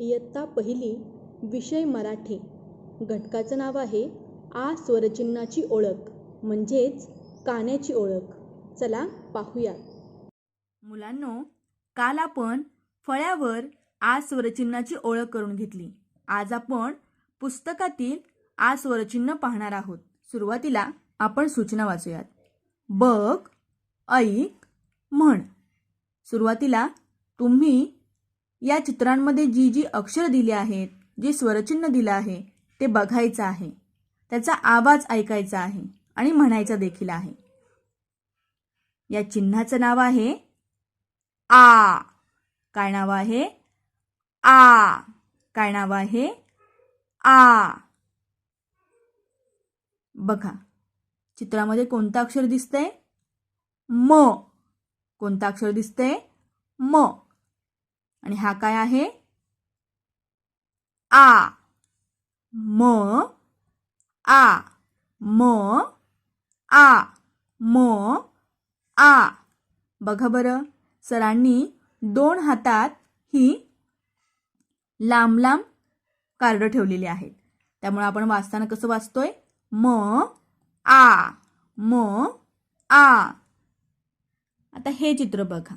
इयत्ता पहिली विषय मराठी. घटकाचं नाव आहे आ स्वरचिन्हाची ओळख म्हणजेच कान्याची ओळख. चला पाहूया. मुलांनो काल आपण फळ्यावर आ स्वरचिन्हाची ओळख करून घेतली. आज आपण पुस्तकातील आ स्वरचिन्ह पाहणार आहोत. सुरुवातीला आपण सूचना वाचूयात. बघ ऐक म्हण. सुरुवातीला तुम्ही या चित्रांमध्ये जी जी अक्षर दिली आहेत जे स्वरचिन्ह दिलं आहे ते बघायचं आहे. त्याचा आवाज ऐकायचा आहे आणि म्हणायचा देखील आहे. या चिन्हाचं नाव आहे आ. काय नाव आहे? आ. काय नाव आहे? आ. बघा. चित्रामध्ये कोणतं अक्षर दिसतंय? म. कोणतं अक्षर दिसतंय? म. आणि हा काय आहे? आ. म. आ. म. आ. म. आ. बघा बरं. सरांनी दोन हातात ही लांब लांब कार्ड ठेवलेली आहेत. त्यामुळे आपण वाचताना कसं वाचतोय? म. आ. म. आ. आता हे चित्र बघा.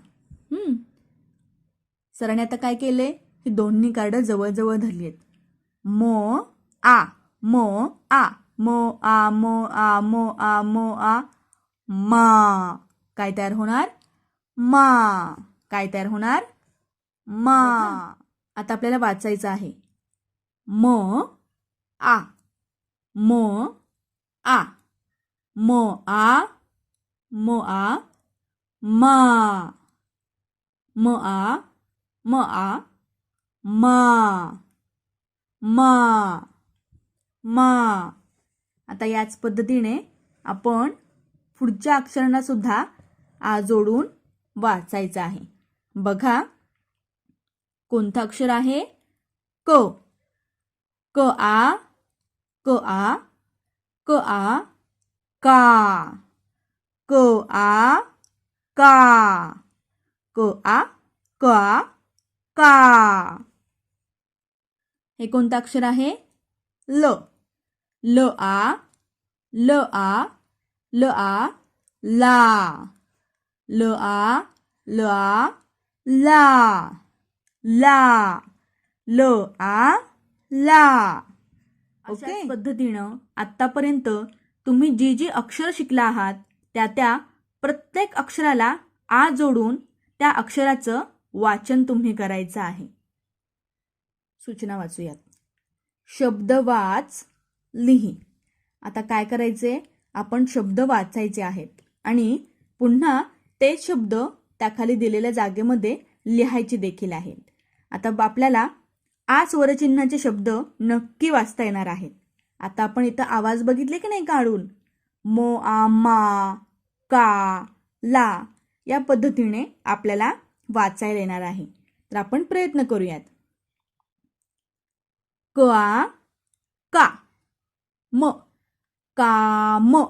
सरांनी आता काय केले ही दोन्ही कार्ड जवळजवळ धरली आहेत म आ म आ म आ म आ म आ म आ मा काय तयार होणार मा काय तयार होणार मा आता आपल्याला वाचायचं आहे म आ म आ म आ म आ मा म आ म आ मा मा मा. आता याच पद्धतीने आपण पुढच्या अक्षरांना सुद्धा आ जोडून वाचायचं आहे. बघा कोणतं अक्षर आहे? क. क आ क आ क आ का. क आ का. क आ का का? हे कोणतं अक्षर आहे? ल. ल आ ल आ ल आ ला. ल आ ल आ ला. ला. ल आ ला. ओके. पद्धतीनं आतापर्यंत तुम्ही जी जी अक्षर शिकला आहात त्या त्या प्रत्येक अक्षराला आ जोडून त्या अक्षराचं वाचन तुम्ही करायचं आहे. सूचना वाचूयात. शब्द वाच लिही. आता काय करायचे? आपण शब्द वाचायचे आहेत आणि पुन्हा तेच शब्द त्याखाली दिलेल्या जागेमध्ये लिहायचे देखील आहेत. आता आपल्याला आ स्वरचिन्हाचे शब्द नक्की वाचता येणार आहेत. आता आपण इथं आवाज बघितले की नाही काढून? मो आ मा का ला या पद्धतीने आपल्याला वाचायला येणार आहे. तर आपण प्रयत्न करूयात. क आ का म का म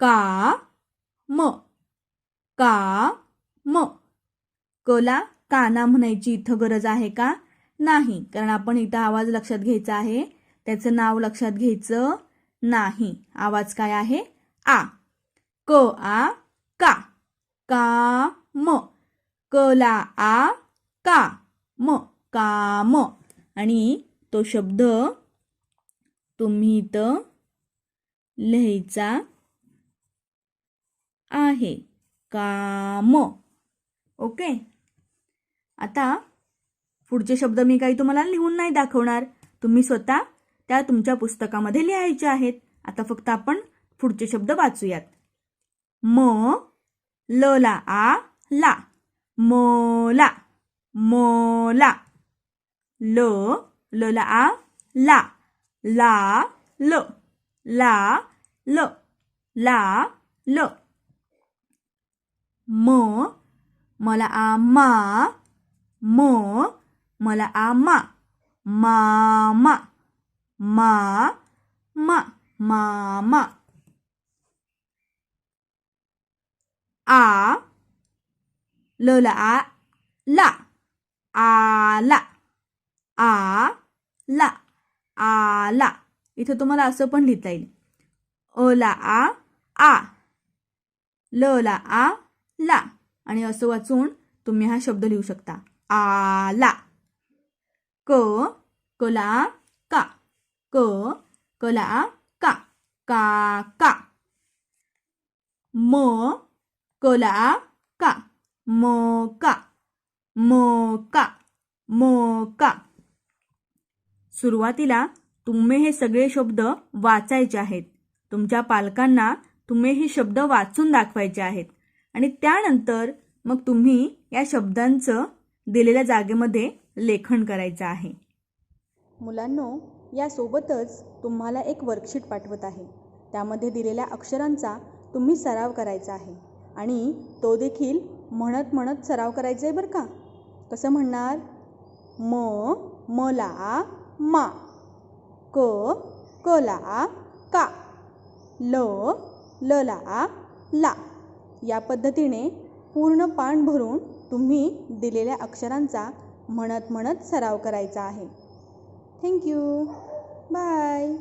का म का म. कला काना म्हणायची इथं गरज आहे का? नाही. कारण आपण इथं आवाज लक्षात घ्यायचा आहे. त्याचं नाव लक्षात घ्यायचं नाही. आवाज काय आहे? आ. क आ का. का म. क ला आ का म. काम आणि तो शब्द तुम्ही इथं लिहायचा आहे. काम. ओके? आता पुढचे शब्द मी काही तुम्हाला लिहून नाही दाखवणार. तुम्ही स्वतः त्या तुमच्या पुस्तकामध्ये लिहायच्या आहेत. आता फक्त आपण पुढचे शब्द वाचूयात. म ल ला आ ला. मोला मोला ल ल ला आ ला ला ल ला ल ला ल म मला आ मा म मला आ मा मामा मा मा मामा आ ल ला आ ला आला आ ला आला इथं तुम्हाला असं पण लिहिता येईल. अ ला आ आ ल ला आ ला आणि असं वाचून तुम्ही हा शब्द लिहू शकता. आला क कला का. क कला का. का का. म कला का. म का म का म का सुरुवातीला तुम्ही हे सगळे शब्द वाचायचे आहेत. तुमच्या पालकांना तुम्ही हे शब्द वाचून दाखवायचे आहेत. आणि त्यानंतर मग तुम्ही या शब्दांचं दिलेल्या जागेमध्ये लेखन करायचं आहे. मुलांनो यासोबतच तुम्हाला एक वर्कशीट पाठवत आहे. त्यामध्ये दिलेल्या अक्षरांचा तुम्ही सराव करायचा आहे. आणि तो देखील म्हणत म्हणत सराव करायचा आहे बरं का. कसं म्हणणार? म मला मा क कला का ल लला ला. या पद्धतीने पूर्ण पान भरून तुम्ही दिलेल्या अक्षरांचा म्हणत म्हणत सराव करायचा आहे. Thank you bye